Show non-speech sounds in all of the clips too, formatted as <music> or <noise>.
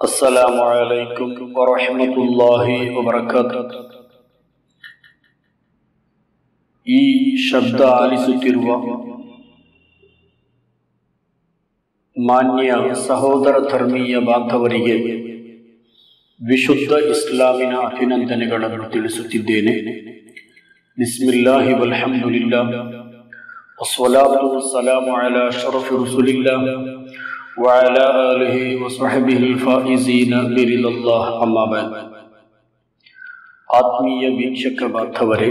السلام عليكم ورحمة الله وبركاته ಈ ಶಬ್ದ ಆಲಿಸುತ್ತಿರುವ ಮಾನ್ಯ ಸಹೋದರ ಧರ್ಮೀಯ ಬಾಂಧವರಿಗೆ ವಿಶುದ್ಧ ಇಸ್ಲಾಮಿನ ಅಭಿನಂದನೆಗಳನ್ನು ತಿಳಿಸುತ್ತಿದ್ದೇನೆ ಬಿಸ್ಮಿಲ್ಲಾಹಿ ವಲ್ಹಮ್ದುಲಿಲ್ಲಾ والصلاة والسلام على أشرف رسول الله وعلى آله وصحبه الفائزين برضا الله أما بعد ಆತ್ಮೀಯ ವೀಕ್ಷಕ ಬಾಂಧವರೇ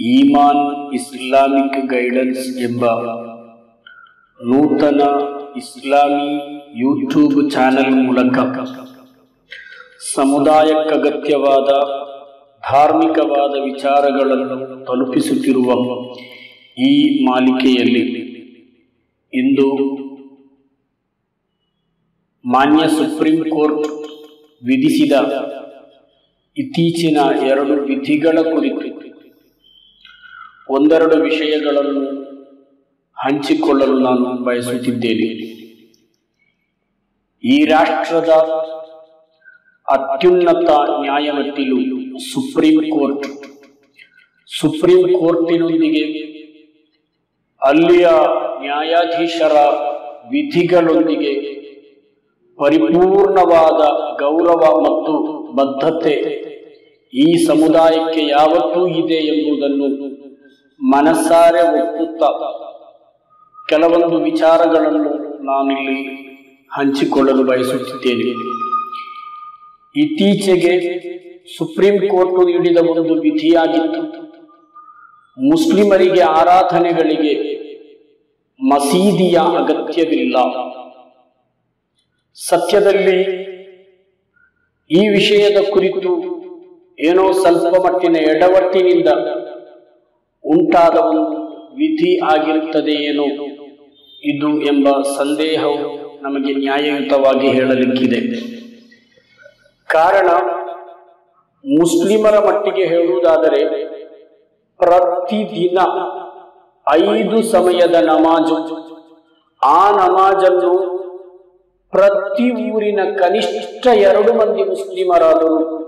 ಈಮಾನ್ ಇಸ್ಲಾಮಿಕ್ ಗೈಡೆನ್ಸ್ ಎಂಬ ನೂತನ ಇಸ್ಲಾಮಿ ಯೂಟ್ಯೂಬ್ ಚಾನೆಲ್ ಮೂಲಕ ಸಮುದಾಯಕ್ಕಗತ್ಯವಾದ ಧಾರ್ಮಿಕವಾದ ವಿಚಾರಗಳನ್ನು ತಲುಪಿಸುತ್ತಿರುವ ಈ ಮಾಲಿಕೆಯಲ್ಲಿ ಇಂದು ಮಾನ್ಯ ಸುಪ್ರೀಂ ಕೋರ್ಟ್ ವಿಧಿಸಿದ ಇತ್ತೀಚಿನ ಎರಡು ವಿಧಿಗಳ ಕುರಿತು ಒಂದೆರಡು ವಿಷಯಗಳನ್ನು ಹಂಚಿಕೊಳ್ಳಲು ನಾನು ಬಯಸುತ್ತಿದ್ದೇನೆ. ಈ ರಾಷ್ಟ್ರದ ಅತ್ಯುನ್ನತ ನ್ಯಾಯಮಟ್ಟಿಲು ಸುಪ್ರೀಂ ಕೋರ್ಟ್. ಸುಪ್ರೀಂ ಕೋರ್ಟಿನೊಂದಿಗೆ ಅಲ್ಲಿಯ ನ್ಯಾಯಾಧೀಶರ ವಿಧಿಗಳೊಂದಿಗೆ ಪರಿಪೂರ್ಣವಾದ ಗೌರವ ಮತ್ತು ಬದ್ಧತೆ ಈ ಸಮುದಾಯಕ್ಕೆ ಯಾವತ್ತೂ ಇದೆ ಎಂಬುದನ್ನು ಮನಸಾರೆ ಒಪ್ಪುತ್ತಾ ಕೆಲವೊಂದು ವಿಚಾರಗಳನ್ನು ನಾನಿಲ್ಲಿ ಹಂಚಿಕೊಳ್ಳಲು ಬಯಸುತ್ತಿದ್ದೇನೆ. ಇತ್ತೀಚೆಗೆ ಸುಪ್ರೀಂ ಕೋರ್ಟ್ ನೀಡಿದ ಒಂದು ವಿಧಿಯಾಗಿತ್ತು. ಮುಸ್ಲಿಮರಿಗೆ ಆರಾಧನೆಗಳಿಗೆ ಮಸೀದಿಯ ಅಗತ್ಯವಿಲ್ಲ. ಸತ್ಯದಲ್ಲಿ ಈ ವಿಷಯದ ಕುರಿತು ಏನೋ ಸ್ವಲ್ಪ ಮಟ್ಟಿನ ಎಡವಟ್ಟಿನಿಂದ ಉಂಟಾದ ಒಂದು ವಿಧಿ ಆಗಿರುತ್ತದೆ ಏನೋ ಇದು ಎಂಬ ಸಂದೇಹವು ನಮಗೆ ನ್ಯಾಯಯುತವಾಗಿ ಹೇಳಲಿಕ್ಕಿದೆ. ಕಾರಣ ಮುಸ್ಲಿಮರ ಮಟ್ಟಿಗೆ ಹೇಳುವುದಾದರೆ ಪ್ರತಿದಿನ ಐದು ಸಮಯದ ನಮಾಜು, ಆ ನಮಾಜನ್ನು ಪ್ರತಿ ಊರಿನ ಕನಿಷ್ಠ ಎರಡು ಮಂದಿ ಮುಸ್ಲಿಮರಾದರು.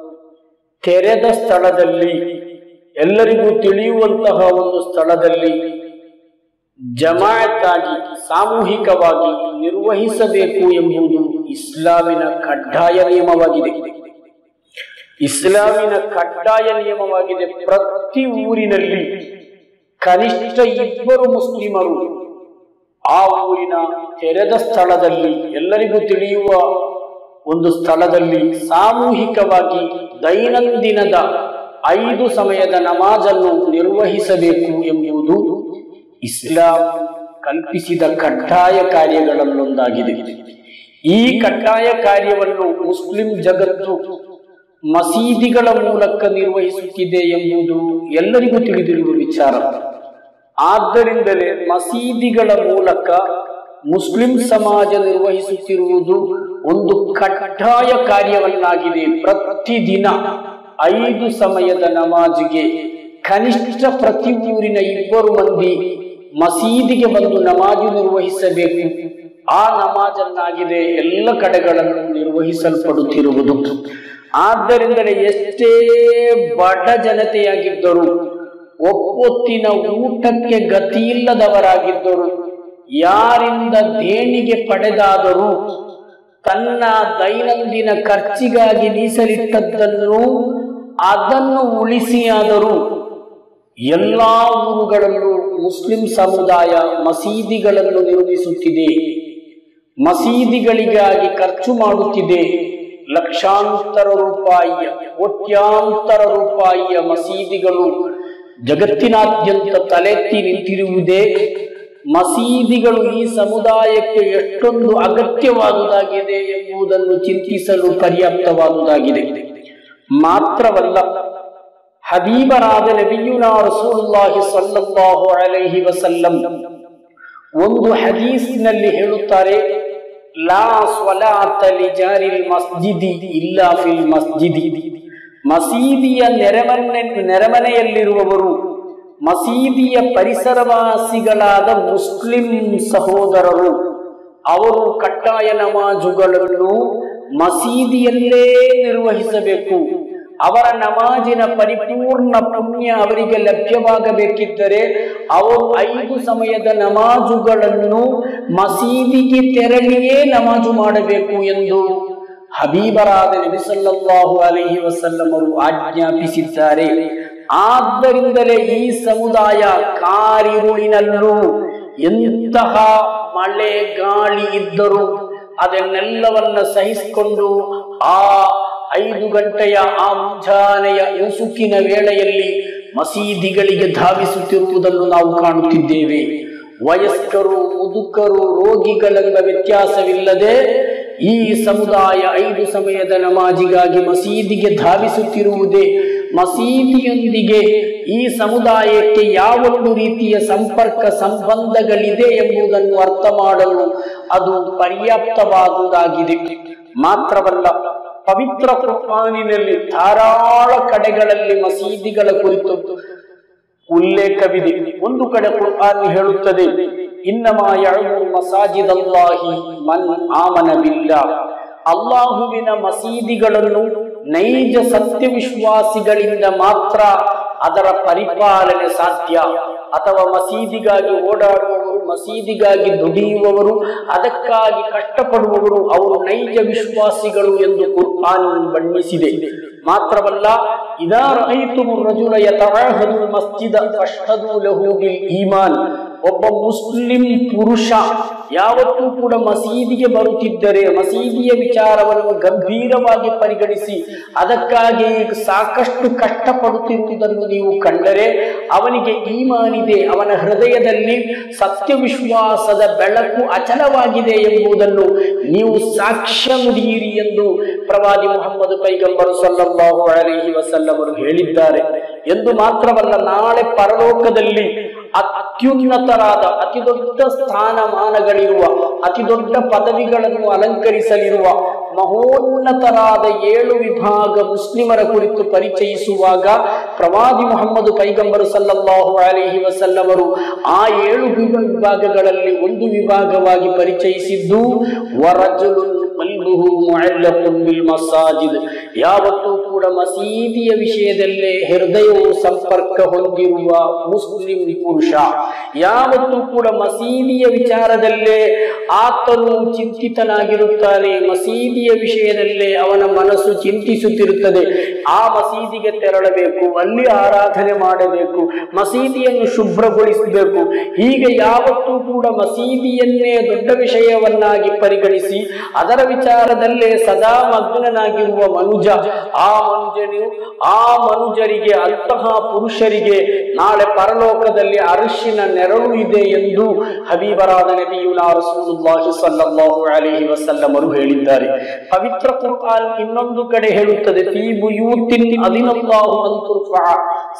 ತೆರೆದ ಸ್ಥಳದಲ್ಲಿ ಎಲ್ಲರಿಗೂ ತಿಳಿಯುವಂತಹ ಒಂದು ಸ್ಥಳದಲ್ಲಿ ಜಮಾಯತ್ತಾಗಿ ಸಾಮೂಹಿಕವಾಗಿ ನಿರ್ವಹಿಸಬೇಕು ಎಂಬುದು ಇಸ್ಲಾಮಿನ ಕಡ್ಡಾಯ ನಿಯಮವಾಗಿದೆ. ಇಸ್ಲಾಮಿನ ಕಡ್ಡಾಯ ನಿಯಮವಾಗಿದೆ. ಪ್ರತಿ ಊರಿನಲ್ಲಿ ಕನಿಷ್ಠ ಇಬ್ಬರು ಮುಸ್ಲಿಮರು ಆ ಊರಿನ ತೆರೆದ ಸ್ಥಳದಲ್ಲಿ ಎಲ್ಲರಿಗೂ ತಿಳಿಯುವ ಒಂದು ಸ್ಥಳದಲ್ಲಿ ಸಾಮೂಹಿಕವಾಗಿ ದೈನಂದಿನದ ಐದು ಸಮಯದ ನಮಾಜನ್ನು ನಿರ್ವಹಿಸಬೇಕು ಎಂಬುದು ಇಸ್ಲಾಂ ಕಲ್ಪಿಸಿದ ಕಡ್ಡಾಯ ಕಾರ್ಯಗಳಲ್ಲೊಂದಾಗಿದೆ. ಈ ಕಡ್ಡಾಯ ಕಾರ್ಯವನ್ನು ಮುಸ್ಲಿಂ ಜಗತ್ತು ಮಸೀದಿಗಳ ಮೂಲಕ ನಿರ್ವಹಿಸುತ್ತಿದೆ ಎಂಬುದು ಎಲ್ಲರಿಗೂ ತಿಳಿದಿರುವ ವಿಚಾರ. ಆದ್ದರಿಂದಲೇ ಮಸೀದಿಗಳ ಮೂಲಕ ಮುಸ್ಲಿಂ ಸಮಾಜ ನಿರ್ವಹಿಸುತ್ತಿರುವುದು ಒಂದು ಕಡ್ಡಾಯ ಕಾರ್ಯವನ್ನಾಗಿದೆ. ಪ್ರತಿದಿನ ಐದು ಸಮಯದ ನಮಾಜಿಗೆ ಕನಿಷ್ಠ ಪ್ರತಿ ಊರಿನ ಇಬ್ಬರು ಮಂದಿ ಮಸೀದಿಗೆ ಬಂದು ನಮಾಜು ನಿರ್ವಹಿಸಬೇಕು. ಆ ನಮಾಜನ್ನಾಗಿದೆ ಎಲ್ಲ ಕಡೆಗಳನ್ನು ನಿರ್ವಹಿಸಲ್ಪಡುತ್ತಿರುವುದು. ಆದ್ದರಿಂದಲೇ ಎಷ್ಟೇ ಬಡ ಜನತೆಯಾಗಿದ್ದರು ಒಪ್ಪೊತ್ತಿನ ಊಟಕ್ಕೆ ಗತಿಯಿಲ್ಲದವರಾಗಿದ್ದರು. ಯಾರಿಂದ ದೇಣಿಗೆ ಪಡೆದಾದರೂ ತನ್ನ ದೈನಂದಿನ ಖರ್ಚಿಗಾಗಿ ಮೀಸಲಿಟ್ಟದ್ದನ್ನು ಅದನ್ನು ಉಳಿಸಿಯಾದರೂ. ಎಲ್ಲ ಊರುಗಳಲ್ಲೂ ಮುಸ್ಲಿಂ ಸಮುದಾಯ ಮಸೀದಿಗಳನ್ನು ನಿರ್ಮಿಸುತ್ತಿದೆ. ಮಸೀದಿಗಳಿಗಾಗಿ ಖರ್ಚು ಮಾಡುತ್ತಿದೆ. ಲಕ್ಷಾಂತರ ರೂಪಾಯಿಯ ಕೋಟ್ಯಾಂತರ ರೂಪಾಯಿಯ ಮಸೀದಿಗಳು ಜಗತ್ತಿನಾದ್ಯಂತ ತಲೆತ್ತಿ ನಿಂತಿರುವುದೇ ಮಸೀದಿಗಳು ಈ ಸಮುದಾಯಕ್ಕೆ ಎಷ್ಟೊಂದು ಅಗತ್ಯವಾದುದಾಗಿದೆ ಎಂಬುದನ್ನು ಚಿಂತಿಸಲು ಪರ್ಯಾಪ್ತವಾದುದಾಗಿದೆ. ಮಾತ್ರವಲ್ಲ, ಹಬೀಬರಾದ ನಬಿಯುನಾ ಸಲ್ಲಲ್ಲಾಹು ಅಲೈಹಿ ವಸಲ್ಲಂ ಒಂದು ಹದೀಸ್ನಲ್ಲಿ ಹೇಳುತ್ತಾರೆ ಲಾ ಸ್ವಲಾತ ಜಾರಿ ಮಸ್ಜಿದಿ ಇಲ್ಲಾ ಫಿಲ್ ಮಸ್ಜಿದಿ. ಮಸೀದಿಯ ನೆರೆಮನೆ, ನೆರೆಮನೆಯಲ್ಲಿರುವವರು, ಮಸೀದಿಯ ಪರಿಸರವಾಸಿಗಳಾದ ಮುಸ್ಲಿಂ ಸಹೋದರರು, ಅವರು ಕಟ್ಟಾಯ ನಮಾಜುಗಳನ್ನು ಮಸೀದಿಯಲ್ಲೇ ನಿರ್ವಹಿಸಬೇಕು. ಅವರ ನಮಾಜಿನ ಪರಿಪೂರ್ಣ ಪುಣ್ಯ ಅವರಿಗೆ ಲಭ್ಯವಾಗಬೇಕಿದ್ದರೆ ಅವರು ಐದು ಸಮಯದ ನಮಾಜುಗಳನ್ನು ಮಸೀದಿಗೆ ತೆರಳಿಯೇ ನಮಾಜು ಮಾಡಬೇಕು ಎಂದು ಹಬೀಬರಾದ ನಬಿಸಲ್ಲಾಹು ಅಲಹಿ ವಸಲ್ಲಮರು ಆಜ್ಞಾಪಿಸಿದ್ದಾರೆ. ಆದ್ದರಿಂದಲೇ ಈ ಸಮುದಾಯ ಕಾರಿರುಳಿನಲ್ಲೂ ಎಂತಹ ಮಳೆ ಗಾಳಿ ಇದ್ದರೂ ಅದನ್ನೆಲ್ಲವನ್ನ ಸಹಿಸಿಕೊಂಡು ಆ ಐದು ಗಂಟೆಯ ಆ ಮುಂಜಾನೆಯ ಉಸುಕಿನ ವೇಳೆಯಲ್ಲಿ ಮಸೀದಿಗಳಿಗೆ ಧಾವಿಸುತ್ತಿರುವುದನ್ನು ನಾವು ಕಾಣುತ್ತಿದ್ದೇವೆ. ವಯಸ್ಕರು, ಮುದುಕರು, ರೋಗಿಗಳೆಂಬ ವ್ಯತ್ಯಾಸವಿಲ್ಲದೆ ಈ ಸಮುದಾಯ ಐದು ಸಮಯದ ನಮಾಜಿಗಾಗಿ ಮಸೀದಿಗೆ ಧಾವಿಸುತ್ತಿರುವುದೇ ಮಸೀದಿಯೊಂದಿಗೆ ಈ ಸಮುದಾಯಕ್ಕೆ ಯಾವೊಂದು ರೀತಿಯ ಸಂಪರ್ಕ ಸಂಬಂಧಗಳಿದೆ ಎಂಬುದನ್ನು ಅರ್ಥ ಮಾಡಲು ಅದು ಪರ್ಯಾಪ್ತವಾದುದಾಗಿದೆ. ಮಾತ್ರವಲ್ಲ, ಪವಿತ್ರ ಕುರ್ಆನಿನಲ್ಲಿ ಧಾರಾಳ ಕಡೆಗಳಲ್ಲಿ ಮಸೀದಿಗಳ ಕುರಿತು ಉಲ್ಲೇಖವಿದೆ ಒಂದು ಕಡೆ ಕುರ್ಆನ್ ಹೇಳುತ್ತದೆ ಮನ್ ಆಮನ ಅಲ್ಲಾಹುವಿನ ಮಸೀದಿಗಳನ್ನು ನೈಜ ಸತ್ಯವಿಶ್ವಾಸಿಗಳಿಂದ ಮಾತ್ರ ಅದರ ಪರಿಪಾಲನೆ ಸಾಧ್ಯ. ಅಥವಾ ಮಸೀದಿಗಾಗಿ ಓಡಾಡುವವರು, ಮಸೀದಿಗಾಗಿ ದುಡಿಯುವವರು, ಅದಕ್ಕಾಗಿ ಕಷ್ಟಪಡುವವರು, ಅವರು ನೈಜ ವಿಶ್ವಾಸಿಗಳು ಎಂದು ಕುರ್ಆನ್ ಬಣ್ಣಿಸಿದೆ. ಮಾತ್ರವಲ್ಲ ಈಮಾನ್. ಒಬ್ಬ ಮುಸ್ಲಿಂ ಪುರುಷ ಯಾವತ್ತೂ ಕೂಡ ಮಸೀದಿಗೆ ಬರುತ್ತಿದ್ದರೆ ಮಸೀದಿಯ ವಿಚಾರವನ್ನು ಗಂಭೀರವಾಗಿ ಪರಿಗಣಿಸಿ, ಅದಕ್ಕಾಗಿ ಸಾಕಷ್ಟು ಕಷ್ಟಪಡುತ್ತಿರುವುದನ್ನು ನೀವು ಕಂಡರೆ ಅವನಿಗೆ ಈಮಾನಿದೆ ಅವನ ಹೃದಯದಲ್ಲಿ ಸತ್ಯವಿಶ್ವಾಸದ ಬೆಳಕು ಅಚಲವಾಗಿದೆ ಎಂಬುದನ್ನು ನೀವು ಸಾಕ್ಷ್ಯ ಮುಡಿಯಿರಿ ಎಂದು ಪ್ರವಾದಿ ಮುಹಮ್ಮದ್ ಪೈಗಂಬರು ಸಲ್ಲಲ್ಲಾಹು ಅಲೈಹಿ ವಸಲ್ಲಮರು ಹೇಳಿದ್ದಾರೆ ಎಂದು ಮಾತ್ರವಲ್ಲ, ನಾಳೆ ಪರಲೋಕದಲ್ಲಿ ಅತ್ಯುನ್ನತರಾದ ಅತಿ ದೊಡ್ಡ ಸ್ಥಾನಮಾನಗಳಿರುವ ಅತಿ ದೊಡ್ಡ ಪದವಿಗಳನ್ನು ಅಲಂಕರಿಸಲಿರುವ ಮಹೋನ್ನತರಾದ ಏಳು ವಿಭಾಗ ಮುಸ್ಲಿಮರ ಕುರಿತು ಪರಿಚಯಿಸುವಾಗ ಪ್ರವಾದಿ ಮೊಹಮ್ಮದ್ ಪೈಗಂಬರು ಸಲ್ಲಲ್ಲಾಹು ಅಲೈಹಿ ವಸಲ್ಲಮರು ಆ ಏಳು ವಿಭಾಗಗಳಲ್ಲಿ ಒಂದು ವಿಭಾಗವಾಗಿ ಪರಿಚಯಿಸಿದ್ದು ವರಜು ಕಲ್ಬುಹು ಮುಅಲ್ಲಕುನ್ ಬಿಲ್ ಮಸಾಜಿದ್ ಯಾವತ್ತೂ ಕೂಡ ಮಸೀದಿಯ ವಿಷಯದಲ್ಲೇ ಹೃದಯವು ಸಂಪರ್ಕ ಹೊಂದಿರುವ ಮುಸ್ಲಿಂ ಪುರುಷ. ಯಾವತ್ತೂ ಕೂಡ ಮಸೀದಿಯ ವಿಚಾರದಲ್ಲೇ ಆತನು ಚಿಂತಿತನಾಗಿರುತ್ತಾನೆ, ಮಸೀದಿಯ ವಿಷಯದಲ್ಲೇ ಅವನ ಮನಸ್ಸು ಚಿಂತಿಸುತ್ತಿರುತ್ತದೆ. ಆ ಮಸೀದಿಗೆ ತೆರಳಬೇಕು, ಅಲ್ಲಿ ಆರಾಧನೆ ಮಾಡಬೇಕು, ಮಸೀದಿಯನ್ನು ಶುಭ್ರಗೊಳಿಸಬೇಕು. ಹೀಗೆ ಯಾವತ್ತೂ ಕೂಡ ಮಸೀದಿಯನ್ನೇ ದೊಡ್ಡ ವಿಷಯವನ್ನಾಗಿ ಪರಿಗಣಿಸಿ, ಅದರ ವಿಚಾರದಲ್ಲೇ ಸದಾ ಮಗ್ನನಾಗಿರುವ ಮನುಜ ಆ ಮನುಜನು ಆ ಮನುಜರಿಗೆ, ಅಂತಹ ಪುರುಷರಿಗೆ ನಾಳೆ ಪರಲೋಕದಲ್ಲಿ ಅರಿಶಿನ ನೆರಳು ಇದೆ ಎಂದು ಹಬೀಬರಾದ ನಬಿಯುನಾ ರಸೂಲುಲ್ಲಾಹಿ ಸಲ್ಲಲ್ಲಾಹು ಅಲೈಹಿ ವಸಲ್ಲಮರು ಹೇಳಿದ್ದಾರೆ. ಪವಿತ್ರ ಕುರ್ಆನ್ ಇನ್ನೊಂದು ಕಡೆ ಹೇಳುತ್ತದೆ ಅದಿನಲ್ಲಾಹು ಅನ್ ತುರ್ಫಾ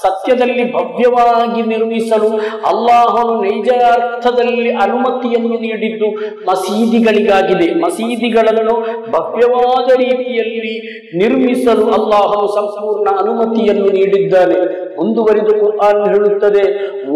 ಸತ್ಯದಲ್ಲಿ ಭವ್ಯವಾಗಿ ನಿರ್ಮಿಸಲು ಅಲ್ಲಾಹನು ನೈಜ ಅರ್ಥದಲ್ಲಿ ಅನುಮತಿಯನ್ನು ನೀಡಿದ್ದು ಮಸೀದಿಗಳಿಗಾಗಿದೆ. ಮಸೀದಿಗಳನ್ನು ಭವ್ಯವಾದ ರೀತಿಯಲ್ಲಿ ನಿರ್ಮಿಸಲು ಅಲ್ಲಾಹನು ಸಂಪೂರ್ಣ ಅನುಮತಿಯನ್ನು ನೀಡಿದ್ದಾನೆ. ಮುಂದುವರಿದು ಕುರ್ಆನ್ ಹೇಳುತ್ತದೆ.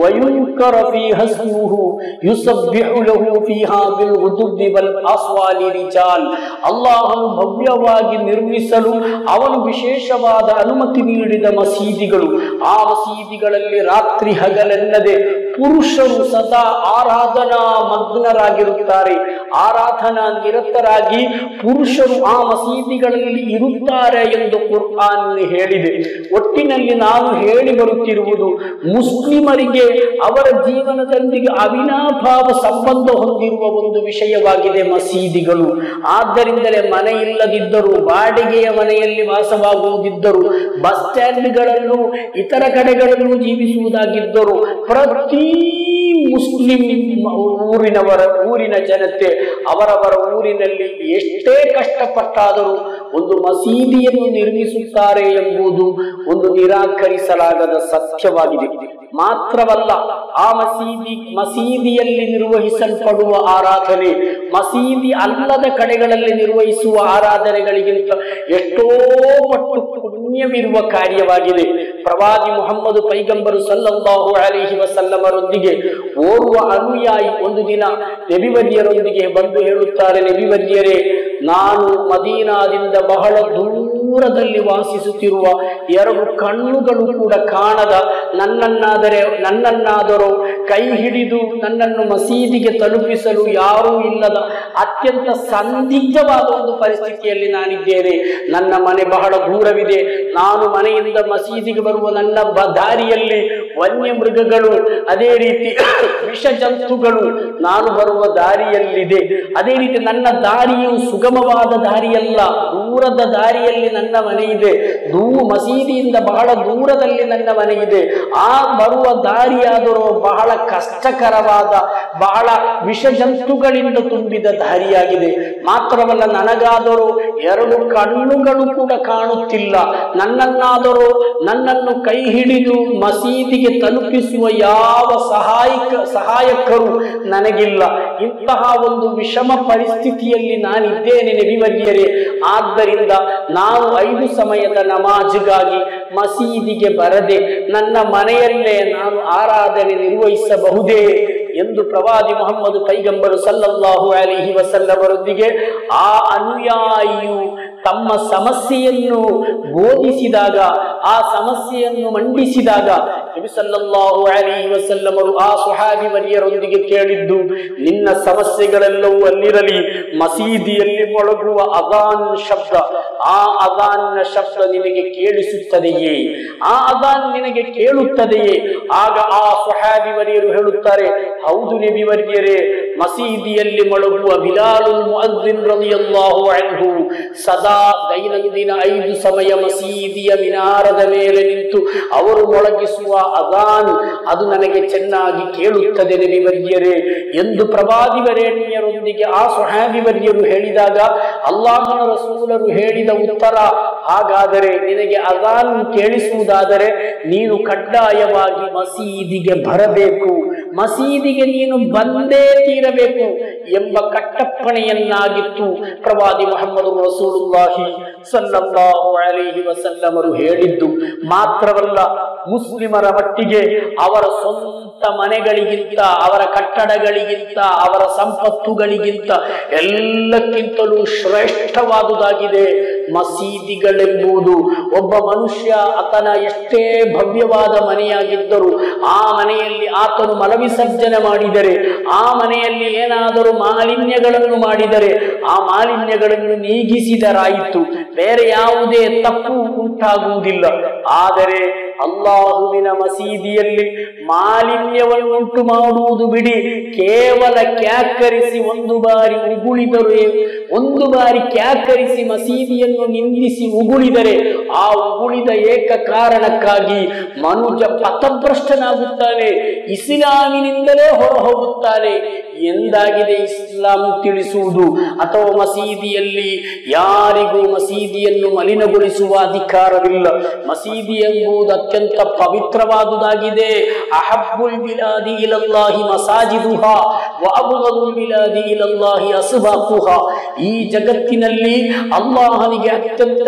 ವಯುಂಕರ ಫೀಹ ಸ್ಮುಹು ಯುಸಬ್ಬಿಹು ಲಹು ಫೀಹಾ ಬಿಲ್ ಉದುಬ್ಬಿ ವಲ್ ಆಸ್ವಾಲಿ ರಿಜಾಲ್. ಅಲ್ಲಾಹನು ಭವ್ಯವಾಗಿ ನಿರ್ಮಿಸಲು ಅವನು ವಿಶೇಷವಾದ ಅನುಮತಿ ನೀಡಿದ ಮಸೀದಿಗಳು. ಆ ಮಸೀದಿಗಳಲ್ಲಿ ರಾತ್ರಿ ಹಗಲೆನ್ನದೆ ಪುರುಷರು ಸದಾ ಆರಾಧನಾ ಮಗ್ನರಾಗಿರುತ್ತಾರೆ. ಆರಾಧನಾ ನಿರತರಾಗಿ ಪುರುಷರು ಆ ಮಸೀದಿಗಳಲ್ಲಿ ಇರುತ್ತಾರೆ ಎಂದು ಕುರ್ಆನ್ ಹೇಳಿದೆ. ಒಟ್ಟಿನಲ್ಲಿ ನಾನು ಹೇಳಿ ಬರುತ್ತಿರುವುದು, ಮುಸ್ಲಿಮರಿಗೆ ಅವರ ಜೀವನದೊಂದಿಗೆ ಅವಿನಾಭಾವ ಸಂಬಂಧ ಹೊಂದಿರುವ ಒಂದು ವಿಷಯವಾಗಿದೆ ಮಸೀದಿಗಳು. ಆದ್ದರಿಂದಲೇ ಮನೆ ಇಲ್ಲದಿದ್ದರೂ, ಬಾಡಿಗೆಯ ಮನೆಯಲ್ಲಿ ವಾಸವಾಗುವುದಿದ್ದರು, ಬಸ್ ಸ್ಟ್ಯಾಂಡ್ಗಳನ್ನು ಇತರ ಕಡೆಗಳನ್ನು ಜೀವಿಸುವುದಾಗಿದ್ದರು, ಪ್ರತಿ ಮುಸ್ಲಿಂ ಊರಿನವರ ಊರಿನ ಜನತೆ ಅವರವರ ಊರಿನಲ್ಲಿ ಎಷ್ಟೇ ಕಷ್ಟಪಟ್ಟಾದರೂ ಒಂದು ಮಸೀದಿಯನ್ನು ನಿರ್ಮಿಸುತ್ತಾರೆ ಎಂಬುದು ಒಂದು ನಿರಾಕರಿಸಲಾಗದ ಸತ್ಯವಾಗಿದೆ. ಮಾತ್ರವಲ್ಲ, ಆ ಮಸೀದಿ, ಮಸೀದಿಯಲ್ಲಿ ನಿರ್ವಹಿಸಲ್ಪಡುವ ಆರಾಧನೆ, ಮಸೀದಿ ಅಲ್ಲದ ಕಡೆಗಳಲ್ಲಿ ನಿರ್ವಹಿಸುವ ಆರಾಧನೆಗಳಿಗಿಂತ ಎಷ್ಟೋ ಪಟ್ಟು ಪುಣ್ಯವಿರುವ ಕಾರ್ಯವಾಗಿದೆ. ಪ್ರವಾದಿ ಮೊಹಮ್ಮದ್ ಪೈಗಂಬರು ಸಲ್ಲಲ್ಲಾಹು ಅಲಿಹಿ ವಸಲ್ಲಮರೊಂದಿಗೆ ಓರ್ವ ಅನುಯಾಯಿ ಒಂದು ದಿನ ನಬಿವರ್ಯರೊಂದಿಗೆ ಬಂದು ಹೇಳುತ್ತಾರೆ ನಬಿವರ್ಯರೇ ನಾನು ಮದೀನಾದಿಂದ ಬಹಳ ದೂರದಲ್ಲಿ ವಾಸಿಸುತ್ತಿರುವ ಎರಡು ಕಣ್ಣುಗಳು ಕೂಡ ಕಾಣದ ನನ್ನನ್ನಾದರೆ ನನ್ನನ್ನಾದರೂ ಕೈ ಹಿಡಿದು ನನ್ನನ್ನು ಮಸೀದಿಗೆ ತಲುಪಿಸಲು ಯಾರೂ ಇಲ್ಲದ ಅತ್ಯಂತ ಸಂದಿಗ್ಧವಾದ ಒಂದು ಪರಿಸ್ಥಿತಿಯಲ್ಲಿ ನಾನಿದ್ದೇನೆ. ನನ್ನ ಮನೆ ಬಹಳ ದೂರವಿದೆ. ನಾನು ಮನೆಯಿಂದ ಮಸೀದಿಗೆ ಬರುವ ನನ್ನ ದಾರಿಯಲ್ಲಿ ವನ್ಯ ಮೃಗಗಳು ಅದೇ ರೀತಿ <coughs> ವಿಷ ಜಂತುಗಳು ನಾನು ಬರುವ ದಾರಿಯಲ್ಲಿದೆ. ಅದೇ ರೀತಿ ನನ್ನ ದಾರಿಯು ಸುಗಮವಾದ ದಾರಿಯಲ್ಲ, ದೂರದ ದಾರಿಯಲ್ಲಿ ನನ್ನ ಮನೆ ಇದೆ. ದೂ ಮಸೀದಿಯಿಂದ ಬಹಳ ದೂರದಲ್ಲಿ ನನ್ನ ಮನೆ ಇದೆ. ಆ ಬರುವ ದಾರಿಯಾದರೂ ಬಹಳ ಕಷ್ಟಕರವಾದ, ಬಹಳ ವಿಷಜಂತುಗಳಿಂದ ತುಂಬಿದ ದಾರಿಯಾಗಿದೆ. ಮಾತ್ರವಲ್ಲ ನನಗಾದರೂ ಎರಡು ಕಣ್ಣುಗಳು ಕೂಡ ಕಾಣುತ್ತಿಲ್ಲ. ನನ್ನನ್ನಾದರೂ ನನ್ನನ್ನು ಕೈ ಹಿಡಿದು ಮಸೀದಿಗೆ ತಲುಪಿಸುವ ಯಾವ ಸಹಾಯಕ, ಸಹಾಯಕರು ನನಗಿಲ್ಲ. ಇಂತಹ ಒಂದು ವಿಷಮ ಪರಿಸ್ಥಿತಿಯಲ್ಲಿ ನಾನಿದ್ದೇನೆ ನಬಿವರ್ಯರೇ ಆದ್ದರಿಂದ ನಾನು ಐದು ಸಮಯದ ನಮಾಜ್ಗಾಗಿ ಮಸೀದಿಗೆ ಬರದೆ ನನ್ನ ಮನೆಯಲ್ಲೇ ನಾನು ಆರಾಧನೆ ನಿರ್ವಹಿಸಬಹುದೇ ಎಂದು ಪ್ರವಾದಿ ಮೊಹಮ್ಮದ್ ಕೈಗಂಬರು ಸಲ್ಲಲ್ಲಾಹು ಅಲಿಹಿ ವಸಲ್ಲವರೊಂದಿಗೆ ಆ ಅನುಯಾಯಿಯು ತಮ್ಮ ಸಮಸ್ಯೆಯನ್ನು ಬೋಧಿಸಿದಾಗ, ಆ ಸಮಸ್ಯೆಯನ್ನು ಮಂಡಿಸಿದಾಗ ಸಲ್ಲಲ್ಲಾಹು ಅಲಿಹಿ ವಸಲ್ಲಮರು ಆ ಸುಹಾಬಿ ವರಿಯರೊಂದಿಗೆ ಕೇಳಿದ್ದು, ನಿನ್ನ ಸಮಸ್ಯೆಗಳೆಲ್ಲವೂ ಅಲ್ಲಿರಲಿ, ಮಸೀದಿಯಲ್ಲಿ ಮೊಳಗುವ ಅದಾನ್ ಶಬ್ದ, ಆ ಅದಾನ್ ಶಬ್ದ ನಿನಗೆ ಕೇಳಿಸುತ್ತದೆಯೇ? ಆ ಅದಾನ್ ನಿನಗೆ ಕೇಳುತ್ತದೆಯೇ? ಆಗ ಆ ಸುಹಾಬಿ ವರಿಯರು ಹೇಳುತ್ತಾರೆ, ಹೌದು ನಬಿ ವರ್ಯರೇ ಮಸೀದಿಯಲ್ಲಿ ಮೊಳಗುವ ಬಿಲಾಲುಲ್ ಅನ್ಹು, ಸದಾ ದೈನಂದಿನ ಐದು ಸಮಯ ಮಸೀದಿಯ ಮಿನಾರದ ಮೇಲೆ ನಿಂತು ಅವರು ಮೊಳಗಿಸುವ ಅದಾನ್ ಅದು ನನಗೆ ಚೆನ್ನಾಗಿ ಕೇಳುತ್ತದೆ ನಬಿ ವರ್ಯರೇ ಎಂದು ಪ್ರವಾದಿ ವರೇಣ್ಯರೊಂದಿಗೆ ಆ ಸುಹಾಬಿವರ್ಯರು ಹೇಳಿದಾಗ ಅಲ್ಲಾಹನ ರಸೂಲರು ಹೇಳಿದ ಉತ್ತರ, ಹಾಗಾದರೆ ನಿನಗೆ ಅದಾನ್ ಕೇಳಿಸುವುದಾದರೆ ನೀನು ಕಡ್ಡಾಯವಾಗಿ ಮಸೀದಿಗೆ ಬರಬೇಕು. ಮಸೀದಿಗೆ ನೀನು ಬಂದೇ ತೀರಬೇಕು. ಎಂಬ ಕಟ್ಟಪ್ಪಣೆಯನ್ನಾಗಿತ್ತು ಪ್ರವಾದಿ ಮೊಹಮ್ಮದ್ ರಸೂಲುಲ್ಲಾಹಿ ಸಲ್ಲಲ್ಲಾಹು ಅಲೈಹಿ ವಸಲ್ಲಮರು ಹೇಳಿದ್ದು. ಮಾತ್ರವಲ್ಲ, ಮುಸ್ಲಿಮರ ಮಟ್ಟಿಗೆ ಅವರ ಸ್ವಂತ ಮನೆಗಳಿಗಿಂತ, ಅವರ ಕಟ್ಟಡಗಳಿಗಿಂತ, ಅವರ ಸಂಪತ್ತುಗಳಿಗಿಂತ ಎಲ್ಲಕ್ಕಿಂತಲೂ ಶ್ರೇಷ್ಠವಾದುದಾಗಿದೆ ಮಸೀದಿಗಳೆಂಬುದು. ಒಬ್ಬ ಮನುಷ್ಯ ಆತನ ಎಷ್ಟೇ ಭವ್ಯವಾದ ಮನೆಯಾಗಿದ್ದರೂ ಆ ಮನೆಯಲ್ಲಿ ಆತನು ಮಲವಿಸರ್ಜನೆ ಮಾಡಿದರೆ, ಆ ಮನೆಯಲ್ಲಿ ಏನಾದರೂ ಮಾಲಿನ್ಯಗಳನ್ನು ಮಾಡಿದರೆ ಆ ಮಾಲಿನ್ಯಗಳನ್ನು ನೀಗಿಸಿದರಾಯಿತು. ಬೇರೆ ಯಾವುದೇ ತಪ್ಪು ಉಂಟಾಗುವುದಿಲ್ಲ. ಆದರೆ ಅಲ್ಲಾಹುವಿನ ಮಸೀದಿಯಲ್ಲಿ ಮಾಲಿನ್ಯವನ್ನುಂಟು ಮಾಡುವುದು ಬಿಡಿ. ಕೇವಲ ಕ್ಯಾಕರಿಸಿ ಒಂದು ಬಾರಿ ಉಗುಳಿದರು, ಒಂದು ಬಾರಿ ಕ್ಯಾಕರಿಸಿ ಮಸೀದಿಯನ್ನು ನಿಂದಿಸಿ ಉಗುಳಿದರೆ, ಆ ಉಗುಳಿದ ಏಕ ಕಾರಣಕ್ಕಾಗಿ ಮನುಜ ಪಥಭ್ರಷ್ಟನಾಗುತ್ತಾನೆ, ಇಸ್ಲಾಮಿನಿಂದಲೇ ಹೊರ ಹೋಗುತ್ತಾನೆ ಎಂದಾಗಿದೆ ಇಸ್ಲಾಂ ತಿಳಿಸುವುದು? ಅಥವಾ ಮಸೀದಿಯಲ್ಲಿ ಯಾರಿಗೂ ಮಸೀದಿಯನ್ನು ಮಲಿನಗೊಳಿಸುವ ಅಧಿಕಾರವಿಲ್ಲ? ಮಸೀದಿ ಎಂಬುದು ಅತ್ಯಂತ ಪವಿತ್ರವಾದುದಾಗಿದೆ. ಅಹಬ್ಬುಲ್ ಬಿಲಾದಿ ಇಲಲ್ಲಾಹಿ ಮಸಾಜಿದುಹಾ ವಅಬ್ಗದುಲ್ ಬಿಲಾದಿ ಇಲಲ್ಲಾಹಿ ಅಸ್ಬಾಕುಹಾ ಈ ಜಗತ್ತಿನಲ್ಲಿ ಅಲ್ಲಾಹನಿಗೆ ಅತ್ಯಂತ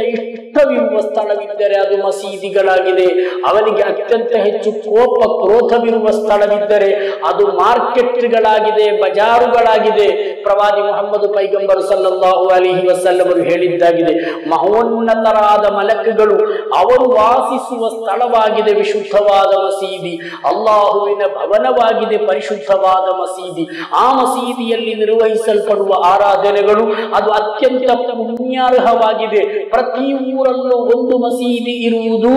ಇಷ್ಟವಿರುವ ಸ್ಥಳವಿದ್ದರೆ ಅದು ಮಸೀದಿಗಳಾಗಿದೆ. ಅವನಿಗೆ ಅತ್ಯಂತ ಹೆಚ್ಚು ಕೋಪ ಕ್ರೋಧವಿರುವ ಸ್ಥಳವಿದ್ದರೆ ಅದು ಮಾರ್ಕೆಟ್ಗಳಾಗಿದೆ, ಬಜಾರುಗಳಾಗಿದೆ. ಪ್ರವಾದಿ ಮೊಹಮ್ಮದ್ ಪೈಗಂಬರು ಸಲ್ಲಲ್ಲಾಹು ಅಲಿಹಿ ವಸಲ್ಲಮರು ಹೇಳಿದ್ದಾಗಿದೆ, ಮಹೋನ್ನತರಾದ ಮಲಕಗಳು, ಅವರು ವಾಸಿಸುವ ಸ್ಥಳವಾಗಿದೆ ವಿಶುದ್ಧವಾದ ಮಸೀದಿ. ಅಲ್ಲಾಹುವಿನ ಭವನವಾಗಿದೆ ಪರಿಶುದ್ಧವಾದ ಮಸೀದಿ. ಆ ಮಸೀದಿಯಲ್ಲಿ ನಿರ್ವಹಿಸಲ್ಪಡುವ ಆರಾಧನೆಗಳು ಅದು ಅತ್ಯಂತ ಪುಣ್ಯಾರ್ಹವಾಗಿದೆ. ಪ್ರತಿ ಊರಲ್ಲೂ ಒಂದು ಮಸೀದಿ ಇರುವುದು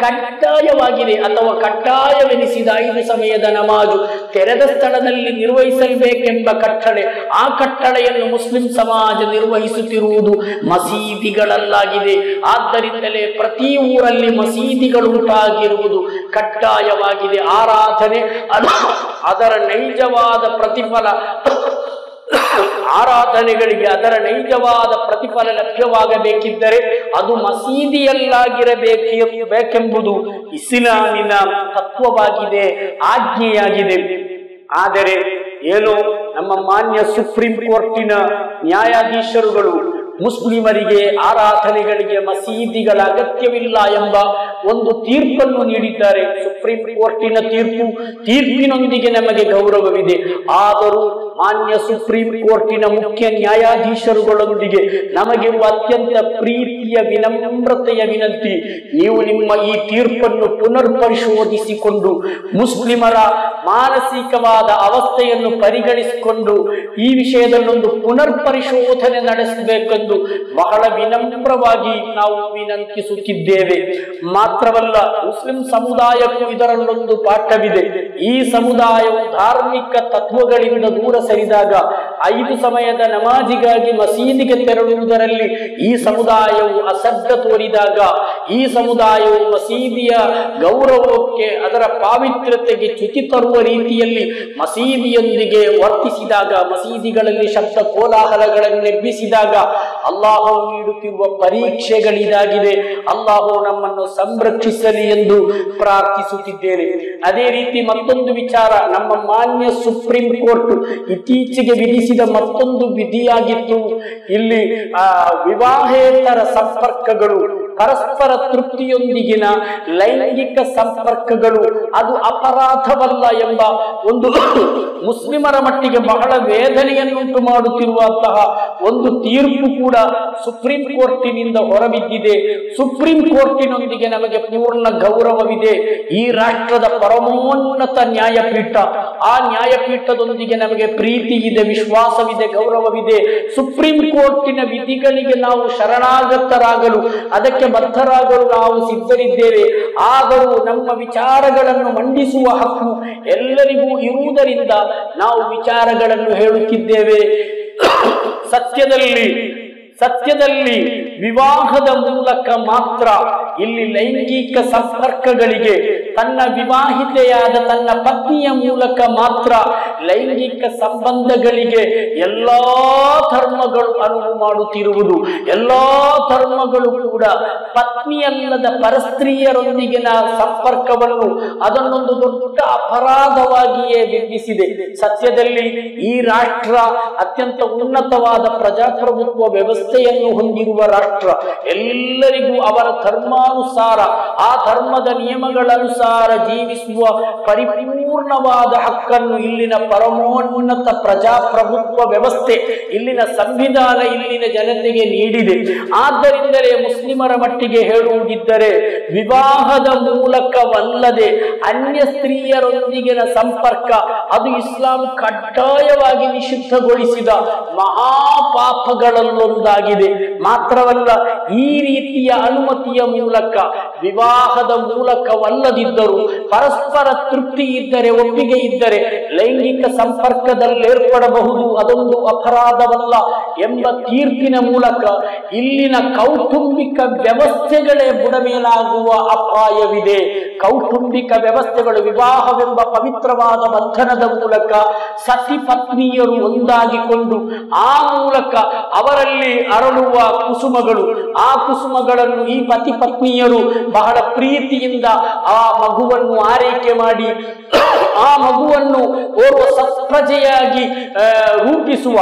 ಕಡ್ಡಾಯವಾಗಿದೆ ಅಥವಾ ಕಡ್ಡಾಯವೆನಿಸಿದ ಐದು ಸಮಯದ ನಮಾಜು ತೆರೆದ ಸ್ಥಳದಲ್ಲಿ ನಿರ್ವಹಿಸಲ್ಬೇಕೆಂಬ ಕಟ್ಟಳೆ, ಆ ಕಟ್ಟಳೆಯನ್ನು ಮುಸ್ಲಿಂ ಸಮಾಜ ನಿರ್ವಹಿಸುತ್ತಿರುವುದು ಮಸೀದಿಗಳಲ್ಲಾಗಿದೆ. ಆದ್ದರಿಂದಲೇ ಪ್ರತಿ ಊರಲ್ಲಿ ಮಸೀದಿಗಳು ಉಂಟಾಗಿರುವುದು ಕಡ್ಡಾಯವಾಗಿದೆ. ಆರಾಧನೆ ಅದು ಅದರ ನೈಜವಾದ ಪ್ರತಿಫಲ ಆರಾಧನೆಗಳಿಗೆ ಅದರ ನೈಜವಾದ ಪ್ರತಿಫಲ ಲಭ್ಯವಾಗಬೇಕಿದ್ದರೆ ಅದು ಮಸೀದಿಯಲ್ಲಾಗಿರಬೇಕು ಬೇಕೆಂಬುದು ಇಸ್ಲಾಮಿನ ತತ್ವವಾಗಿದೆ, ಆಜ್ಞೆಯಾಗಿದೆ. ಆದರೆ ಏನು ನಮ್ಮ ಮಾನ್ಯ ಸುಪ್ರೀಂ ಕೋರ್ಟಿನ ನ್ಯಾಯಾಧೀಶರುಗಳು ಮುಸ್ಲಿಮರಿಗೆ ಆರಾಧನೆಗಳಿಗೆ ಮಸೀದಿಗಳ ಅಗತ್ಯವಿಲ್ಲ ಎಂಬ ಒಂದು ತೀರ್ಪನ್ನು ನೀಡಿದ್ದಾರೆ. ಸುಪ್ರೀಂ ಕೋರ್ಟಿನ ತೀರ್ಪು ತೀರ್ಪಿನೊಂದಿಗೆ ನಮಗೆ ಗೌರವವಿದೆ. ಆದರೂ ಮಾನ್ಯ ಸುಪ್ರೀಂ ಕೋರ್ಟಿನ ಮುಖ್ಯ ನ್ಯಾಯಾಧೀಶರುಗಳೊಂದಿಗೆ ನಮಗಿರುವ ಅತ್ಯಂತ ಪ್ರೀತಿಯ ವಿನಮ್ರತೆಯ ವಿನಂತಿ, ನೀವು ನಿಮ್ಮ ಈ ತೀರ್ಪನ್ನು ಪುನರ್ ಪರಿಶೋಧಿಸಿಕೊಂಡು ಮುಸ್ಲಿಮರ ಮಾನಸಿಕವಾದ ಅವಸ್ಥೆಯನ್ನು ಪರಿಗಣಿಸಿಕೊಂಡು ಈ ವಿಷಯದಲ್ಲೊಂದು ಪುನರ್ ಪರಿಶೋಧನೆ ನಡೆಸಬೇಕೆಂದು ಬಹಳ ವಿನಮ್ರವಾಗಿ ನಾವು ವಿನಂತಿಸುತ್ತಿದ್ದೇವೆ. ಮಾತ್ರವಲ್ಲ, ಮುಸ್ಲಿಂ ಸಮುದಾಯಕ್ಕೂ ಇದರಲ್ಲೊಂದು ಪಾಠವಿದೆ. ಈ ಸಮುದಾಯವು ಧಾರ್ಮಿಕ ತತ್ವಗಳಿಂದ ದೂರ ಸರಿದಾಗ ಐದು ಸಮಯದ ನಮಾಜಿಗಾಗಿ ಮಸೀದಿಗೆ ತೆರಳುವುದರಲ್ಲಿ ಈ ಸಮುದಾಯವು ಅಸಡ್ಡ ತೋರಿದಾಗ, ಈ ಸಮುದಾಯವು ಮಸೀದಿಯ ಗೌರವಕ್ಕೆ, ಅದರ ಪಾವಿತ್ರ್ಯತೆಗೆ ಚ್ಯುತಿ ತರುವ ರೀತಿಯಲ್ಲಿ ಮಸೀದಿಯೊಂದಿಗೆ ವರ್ತಿಸಿದಾಗ ಮಸೀದಿಗಳಲ್ಲಿ ಶಬ್ದ ಕೋಲಾಹಲಗಳನ್ನು ಎಬ್ಬಿಸಿದಾಗ ಅಲ್ಲಾಹು ನೀಡುತ್ತಿರುವ ಪರೀಕ್ಷೆಗಳಿದಾಗಿದೆ ಅಲ್ಲಾಹು ನಮ್ಮನ್ನು ಸಂರಕ್ಷಿಸಲಿ ಎಂದು ಪ್ರಾರ್ಥಿಸುತ್ತಿದ್ದೇನೆ ಅದೇ ರೀತಿ ಮತ್ತೊಂದು ವಿಚಾರ, ನಮ್ಮ ಮಾನ್ಯ ಸುಪ್ರೀಂ ಕೋರ್ಟ್ ಇತ್ತೀಚೆಗೆ ವಿಧಿಸಿದ ಮತ್ತೊಂದು ವಿಧಿಯಾಗಿತ್ತು. ಇಲ್ಲಿ ಆ ವಿವಾಹೇತರ ಸಂಪರ್ಕಗಳು. ಪರಸ್ಪರ ತೃಪ್ತಿಯೊಂದಿಗಿನ ಲೈಂಗಿಕ ಸಂಪರ್ಕಗಳು, ಅದು ಅಪರಾಧವಲ್ಲ ಎಂಬ ಒಂದು ಮುಸ್ಲಿಮರ ಮಟ್ಟಿಗೆ ಬಹಳ ವೇದನೆಯನ್ನುಂಟು ಮಾಡುತ್ತಿರುವಂತಹ ಒಂದು ತೀರ್ಪು ಕೂಡ ಸುಪ್ರೀಂ ಕೋರ್ಟಿನಿಂದ ಹೊರಬಿದ್ದಿದೆ. ಸುಪ್ರೀಂ ಕೋರ್ಟಿನೊಂದಿಗೆ ನಮಗೆ ಪೂರ್ಣ ಗೌರವವಿದೆ. ಈ ರಾಷ್ಟ್ರದ ಪರಮೋನ್ನತ ನ್ಯಾಯಪೀಠ, ಆ ನ್ಯಾಯಪೀಠದೊಂದಿಗೆ ನಮಗೆ ಪ್ರೀತಿ ಇದೆ ವಿಶ್ವಾಸವಿದೆ, ಗೌರವವಿದೆ. ಸುಪ್ರೀಂ ಕೋರ್ಟಿನ ವಿಧಿಗಳಿಗೆ ನಾವು ಶರಣಾಗತರಾಗಲು ಅದಕ್ಕೆ ಬದ್ಧರಾಗಲು ನಾವು ಸಿದ್ಧರಿದ್ದೇವೆ. ಆದರೂ ನಮ್ಮ ವಿಚಾರಗಳನ್ನು ಮಂಡಿಸುವ ಹಕ್ಕು ಎಲ್ಲರಿಗೂ ಇರುವುದರಿಂದ ನಾವು ವಿಚಾರಗಳನ್ನು ಹೇಳುತ್ತಿದ್ದೇವೆ. ಸತ್ಯದಲ್ಲಿ ಸತ್ಯದಲ್ಲಿ ವಿವಾಹದ ಮೂಲಕ ಮಾತ್ರ ಇಲ್ಲಿ ಲೈಂಗಿಕ ಸಂಪರ್ಕಗಳಿಗೆ, ತನ್ನ ವಿವಾಹಿತೆಯಾದ ತನ್ನ ಪತ್ನಿಯ ಮೂಲಕ ಮಾತ್ರ ಲೈಂಗಿಕ ಸಂಬಂಧಗಳಿಗೆ ಎಲ್ಲಾ ಧರ್ಮಗಳು ಅನುವು ಮಾಡುತ್ತಿರುವುದು. ಎಲ್ಲಾ ಧರ್ಮಗಳು ಕೂಡ ಪತ್ನಿಯಲ್ಲದ ಪರಸ್ತ್ರೀಯರೊಂದಿಗಿನ ಸಂಪರ್ಕವನ್ನು ಅದನ್ನೊಂದು ದೊಡ್ಡ ಅಪರಾಧವಾಗಿಯೇ ಬಿಂಬಿಸಿದೆ. ಸತ್ಯದಲ್ಲಿ ಈ ರಾಷ್ಟ್ರ ಅತ್ಯಂತ ಉನ್ನತವಾದ ಪ್ರಜಾಪ್ರಭುತ್ವ ವ್ಯವಸ್ಥೆಯನ್ನು ಹೊಂದಿರುವ ಎಲ್ಲರಿಗೂ ಅವರ ಧರ್ಮಾನುಸಾರ, ಆ ಧರ್ಮದ ನಿಯಮಗಳನುಸಾರ ಜೀವಿಸುವ ಪರಿಪೂರ್ಣವಾದ ಹಕ್ಕನ್ನು ಇಲ್ಲಿನ ಪರಮೋನ್ನತ ಪ್ರಜಾಪ್ರಭುತ್ವ ವ್ಯವಸ್ಥೆ ಇಲ್ಲಿನ ಸಂವಿಧಾನ ಇಲ್ಲಿನ ಜನತೆಗೆ ನೀಡಿದೆ. ಆದ್ದರಿಂದಲೇ ಮುಸ್ಲಿಮರ ಮಟ್ಟಿಗೆ ಹೇಳುವುದಿದ್ದರೆ, ವಿವಾಹದ ಮೂಲಕವಲ್ಲದೆ ಅನ್ಯ ಸ್ತ್ರೀಯರೊಂದಿಗಿನ ಸಂಪರ್ಕ ಅದು ಇಸ್ಲಾಂ ಕಡ್ಡಾಯವಾಗಿ ನಿಷಿದ್ಧಗೊಳಿಸಿದ ಮಹಾಪಾಪಗಳಲ್ಲೊಂದಾಗಿದೆ. ಮಾತ್ರವಲ್ಲ ಈ ರೀತಿಯ ಅನುಮತಿಯ ಮೂಲಕ, ವಿವಾಹದ ಮೂಲಕವಲ್ಲದಿದ್ದರೂ, ಪರಸ್ಪರ ತೃಪ್ತಿ ಇದ್ದರೆ, ಒಪ್ಪಿಗೆ ಇದ್ದರೆ, ಲೈಂಗಿಕ ಸಂಪರ್ಕದಲ್ಲೇರ್ಪಡಬಹುದು ಅದೊಂದು ಅಪರಾಧವಲ್ಲ ಎಂಬ ತೀರ್ಪಿನ ಮೂಲಕ ಇಲ್ಲಿನ ಕೌಟುಂಬಿಕ ವ್ಯವಸ್ಥೆಗಳೇ ಬುಡಮೇಲಾಗುವ ಅಪಾಯವಿದೆ. ಕೌಟುಂಬಿಕ ವ್ಯವಸ್ಥೆಗಳು, ವಿವಾಹವೆಂಬ ಪವಿತ್ರವಾದ ಬಂಧನದ ಮೂಲಕ ಸತಿ ಪತ್ನಿಯರು ಒಂದಾಗಿಕೊಂಡು, ಆ ಮೂಲಕ ಅವರಲ್ಲಿ ಅರಳುವ ಕುಸುಮಗಳು. ಆ ಕುಸುಮಗಳನ್ನು ಈ ಪತಿ ಪತ್ನಿಯರು ಬಹಳ ಪ್ರೀತಿಯಿಂದ ಆ ಮಗುವನ್ನು ಆರೈಕೆ ಮಾಡಿ ಆ ಮಗುವನ್ನು ಓರ್ವ ಸತ್ಪ್ರಜೆಯಾಗಿ ರೂಪಿಸುವ.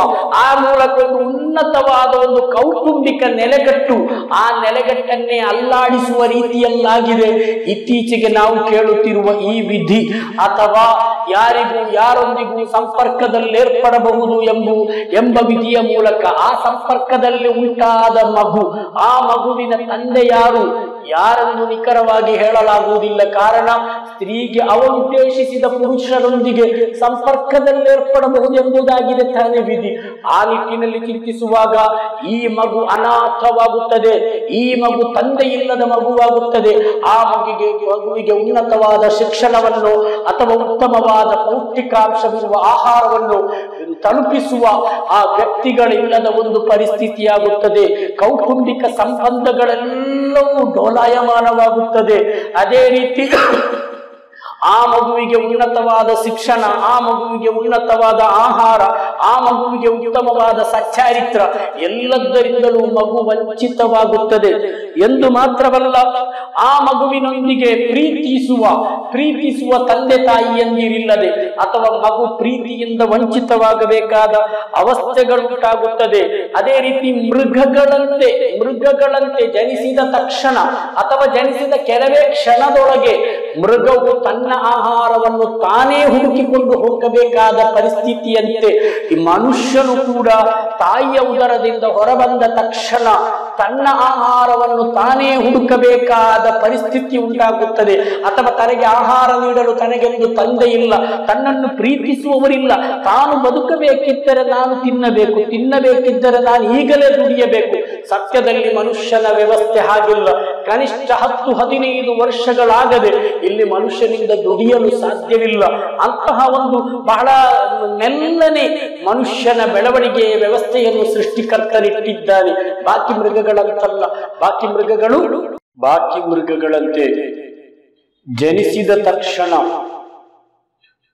ಆ ಮೂಲಕ ಒಂದು ಉನ್ನತವಾದ ಒಂದು ಕೌಟುಂಬಿಕ ನೆಲೆಗಟ್ಟು ಆ ನೆಲೆಗಟ್ಟನ್ನೇ ಅಲ್ಲಾಡಿಸುವ ರೀತಿಯಲ್ಲಾಗಿದೆ. ಇತ್ತೀಚೆಗೆ ನಾವು ಕೇಳುತ್ತಿರುವ ಈ ವಿಧಿ ಅಥವಾ ಯಾರಿಗೂ ಯಾರೊಂದಿಗೂ ಸಂಪರ್ಕದಲ್ಲಿ ಏರ್ಪಡಬಹುದು ಎಂಬು, ಎಂಬ ವಿಧಿಯ ಮೂಲಕ ಆ ಸಂಪರ್ಕದಲ್ಲಿ ಉಂಟಾದ ಮಗು, ಆ ಮಗುವಿನ ತಂದೆ ಯಾರು? ಯಾರೆಂದು ನಿಖರವಾಗಿ ಹೇಳಲಾಗುವುದಿಲ್ಲ ಕಾರಣ ಸ್ತ್ರೀಗೆ ಅವನುದ್ದೇಶಿಸಿದ ಪುರುಷರೊಂದಿಗೆ ಸಂಪರ್ಕದಲ್ಲೇರ್ಪಡಬಹುದೆಂಬುದಾಗಿದೆ ತಾನೇ ವಿಧಿ. ಆ ನಿಟ್ಟಿನಲ್ಲಿ ಚಿಂತಿಸುವಾಗ ಈ ಮಗು ಅನಾಥವಾಗುತ್ತದೆ, ಈ ಮಗು ತಂದೆ ಇಲ್ಲದ ಮಗುವಾಗುತ್ತದೆ. ಆ ಮಗುವಿಗೆ ಮಗುವಿಗೆ ಉನ್ನತವಾದ ಶಿಕ್ಷಣವನ್ನು ಅಥವಾ ಉತ್ತಮವಾದ ಪೌಷ್ಟಿಕಾಂಶವಿರುವ ಆಹಾರವನ್ನು ತಲುಪಿಸುವ ಆ ವ್ಯಕ್ತಿಗಳಿಲ್ಲದ ಒಂದು ಪರಿಸ್ಥಿತಿಯಾಗುತ್ತದೆ. ಕೌಟುಂಬಿಕ ಸಂಬಂಧಗಳೆಲ್ಲವೂ ಡೋಲಾಯಮಾನವಾಗುತ್ತದೆ ಅದೇ ರೀತಿ ಆ ಮಗುವಿಗೆ ಉನ್ನತವಾದ ಶಿಕ್ಷಣ, ಆ ಮಗುವಿಗೆ ಉನ್ನತವಾದ ಆಹಾರ, ಆ ಮಗುವಿಗೆ ಉತ್ತಮವಾದ ಸಚ್ಚಾರಿತ್ರ ಎಲ್ಲದರಿಂದಲೂ ಮಗು ವಂಚಿತವಾಗುತ್ತದೆ ಎಂದು ಮಾತ್ರವಲ್ಲ, ಆ ಮಗುವಿನೊಂದಿಗೆ ಪ್ರೀತಿಸುವ ಪ್ರೀತಿಸುವ ತಂದೆ ತಾಯಿಯಂದಿರಿಲ್ಲದೆ ಅಥವಾ ಮಗು ಪ್ರೀತಿಯಿಂದ ವಂಚಿತವಾಗಬೇಕಾದ ಅವಸ್ಥೆಗಳುಂಟಾಗುತ್ತದೆ. ಅದೇ ರೀತಿ ಮೃಗಗಳಂತೆ ಮೃಗಗಳಂತೆ ಜನಿಸಿದ ತಕ್ಷಣ ಅಥವಾ ಜನಿಸಿದ ಕೆಲವೇ ಕ್ಷಣದೊಳಗೆ ಮೃಗವು ತನ್ನ ಆಹಾರವನ್ನು ತಾನೇ ಹುಡುಕಿಕೊಂಡು ಹೋಗಬೇಕಾದ ಪರಿಸ್ಥಿತಿಯಂತೆ ಈ ಮನುಷ್ಯನು ಕೂಡ ತಾಯಿಯ ಉದರದಿಂದ ಹೊರಬಂದ ತಕ್ಷಣ ತನ್ನ ಆಹಾರವನ್ನು ತಾನೇ ಹುಡುಕಬೇಕಾದ ಪರಿಸ್ಥಿತಿ ಉಂಟಾಗುತ್ತದೆ. ಅಥವಾ ತನಗೆ ಆಹಾರ ನೀಡಲು ತನಗೆಂದು ತಂದೆ ಇಲ್ಲ, ತನ್ನನ್ನು ಪ್ರೀತಿಸುವವರಿಲ್ಲ. ತಾನು ಬದುಕಬೇಕಿದ್ದರೆ ನಾನು ತಿನ್ನಬೇಕು, ತಿನ್ನಬೇಕಿದ್ದರೆ ನಾನು ಈಗಲೇ ದುಡಿಯಬೇಕು. ಸತ್ಯದಲ್ಲಿ ಮನುಷ್ಯನ ವ್ಯವಸ್ಥೆ ಹಾಗಿಲ್ಲ. ಕನಿಷ್ಠ ಹತ್ತು ಹದಿನೈದು ವರ್ಷಗಳಾಗದೆ ಇಲ್ಲಿ ಮನುಷ್ಯನಿಂದ ದುಡಿಯಲು ಸಾಧ್ಯವಿಲ್ಲ. ಅಂತಹ ಒಂದು ಬಹಳ ಮೆಲ್ಲನೆ ಮನುಷ್ಯನ ಬೆಳವಣಿಗೆಯ ವ್ಯವಸ್ಥೆಯನ್ನು ಸೃಷ್ಟಿಕರ್ತನಿಟ್ಟಿದ್ದಾನೆ. ಬಾಕಿ ಮೃಗಗಳಂತಲ್ಲ. ಬಾಕಿ ಮೃಗಗಳು ಬಾಕಿ ಮೃಗಗಳಂತೆ ಜನಿಸಿದ ತಕ್ಷಣ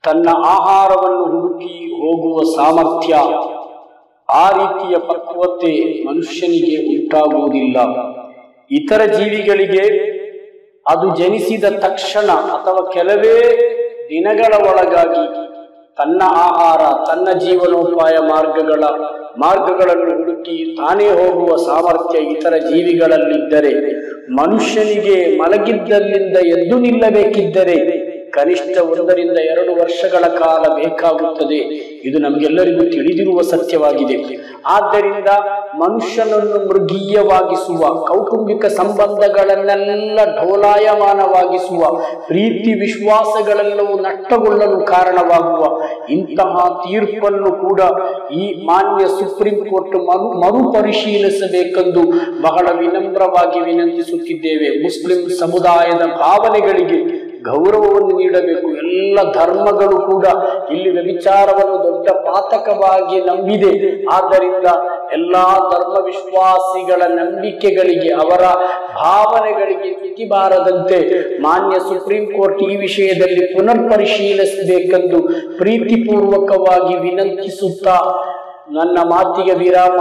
ತನ್ನ ಆಹಾರವನ್ನು ಹುಡುಕಿ ಹೋಗುವ ಸಾಮರ್ಥ್ಯ ಆ ರೀತಿಯ ಪಕ್ವತೆ ಮನುಷ್ಯನಿಗೆ ಉಂಟಾಗುವುದಿಲ್ಲ. ಇತರ ಜೀವಿಗಳಿಗೆ ಅದು ಜನಿಸಿದ ತಕ್ಷಣ ಅಥವಾ ಕೆಲವೇ ದಿನಗಳ ಒಳಗಾಗಿ ತನ್ನ ಆಹಾರ, ತನ್ನ ಜೀವನೋಪಾಯ ಮಾರ್ಗಗಳ, ಮಾರ್ಗಗಳನ್ನು ಹುಡುಕಿ ತಾನೇ ಹೋಗುವ ಸಾಮರ್ಥ್ಯ ಇತರ ಜೀವಿಗಳಲ್ಲಿದ್ದರೆ ಮನುಷ್ಯನಿಗೆ ಮಲಗಿದ್ದಲ್ಲಿಂದ ಎದ್ದು ನಿಲ್ಲಬೇಕಿದ್ದರೆ ಕನಿಷ್ಠ ಒಂದರಿಂದ ಎರಡು ವರ್ಷಗಳ ಕಾಲ ಬೇಕಾಗುತ್ತದೆ. ಇದು ನಮಗೆಲ್ಲರಿಗೂ ತಿಳಿದಿರುವ ಸತ್ಯವಾಗಿದೆ. ಆದ್ದರಿಂದ ಮನುಷ್ಯನನ್ನು ಮೃಗೀಯವಾಗಿಸುವ, ಕೌಟುಂಬಿಕ ಸಂಬಂಧಗಳನ್ನೆಲ್ಲ ಢೋಲಾಯಮಾನವಾಗಿಸುವ, ಪ್ರೀತಿ ವಿಶ್ವಾಸಗಳೆಲ್ಲವೂ ನಷ್ಟಗೊಳ್ಳಲು ಕಾರಣವಾಗುವ ಇಂತಹ ತೀರ್ಪನ್ನು ಕೂಡ ಈ ಮಾನ್ಯ ಸುಪ್ರೀಂ ಕೋರ್ಟ್ ಮರು, ಮರುಪರಿಶೀಲಿಸಬೇಕೆಂದು ಬಹಳ ವಿನಮ್ರವಾಗಿ ವಿನಂತಿಸುತ್ತಿದ್ದೇವೆ. ಮುಸ್ಲಿಂ ಸಮುದಾಯದ ಭಾವನೆಗಳಿಗೆ ಗೌರವವನ್ನು ನೀಡಬೇಕು. ಎಲ್ಲ ಧರ್ಮಗಳು ಕೂಡ ಇಲ್ಲಿ ವ್ಯಭಿಚಾರವನ್ನು ದೊಡ್ಡ ಪಾತಕವಾಗಿ ನಂಬಿದೆ. ಆದ್ದರಿಂದ ಎಲ್ಲಾ ಧರ್ಮ ವಿಶ್ವಾಸಿಗಳ ನಂಬಿಕೆಗಳಿಗೆ, ಅವರ ಭಾವನೆಗಳಿಗೆ ತಿಥಿ ಬಾರದಂತೆ ಮಾನ್ಯ ಸುಪ್ರೀಂ ಕೋರ್ಟ್ ಈ ವಿಷಯದಲ್ಲಿ ಪುನರ್ ಪರಿಶೀಲಿಸಬೇಕೆಂದು ಪ್ರೀತಿಪೂರ್ವಕವಾಗಿ ವಿನಂತಿಸುತ್ತಾ ನನ್ನ ಮಾತಿಗೆ ವಿರಾಮ.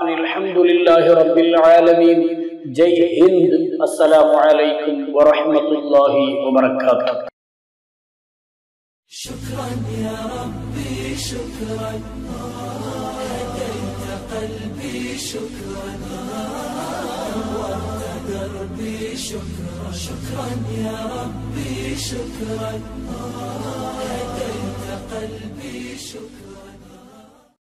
ಅನಿಲ್ ಹಮ್ದುಲಿಲ್ಲಾಹಿ ರಬ್ಬಿಲ್ ಆಲಮೀನ್. ಜೈ السلام عليكم ورحمة الله وبركاته. شكرا يا ربي شكرا. هديت قلبي شكرا. نورت دربي شكرا. شكرا يا ربي شكرا. هديت قلبي شكرا.